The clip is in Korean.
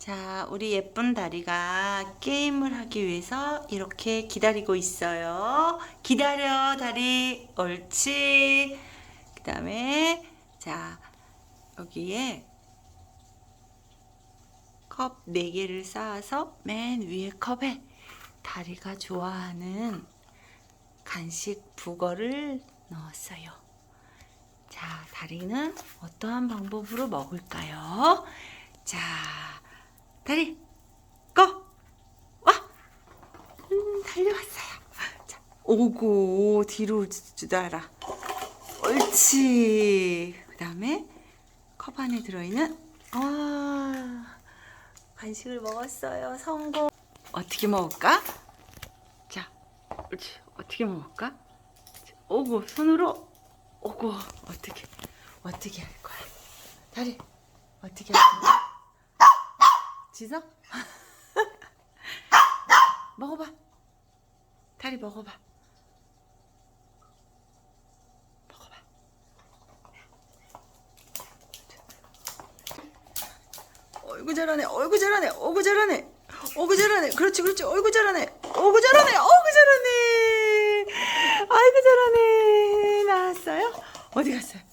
자, 우리 예쁜 다리가 게임을 하기 위해서 이렇게 기다리고 있어요. 기다려, 다리. 옳지. 그 다음에, 자, 여기에 컵 4개를 쌓아서 맨 위에 컵에 다리가 좋아하는 간식 북어를 넣었어요. 자, 다리는 어떠한 방법으로 먹을까요? 자, 다리, 꺼! 와! 음, 달려왔어요. 자, 오고, 뒤로 알아. 옳지. 그 다음에 컵 안에 들어있는, 아, 간식을 먹었어요. 성공. 어떻게 먹을까? 자, 옳지. 어떻게 먹을까? 오고, 손으로, 오고, 어떻게, 어떻게 할 거야? 다리, 어떻게 할 거야? 지성? 먹어봐. 다리 먹어봐. 먹어봐. 어이구 잘하네. 어이구 잘하네. 어이구 잘하네. 어이구 잘하네. 그렇지 그렇지. 어이구 잘하네. 어이구 잘하네. 어이구 잘하네. 아이고 잘하네. 나왔어요? 어디 갔어요?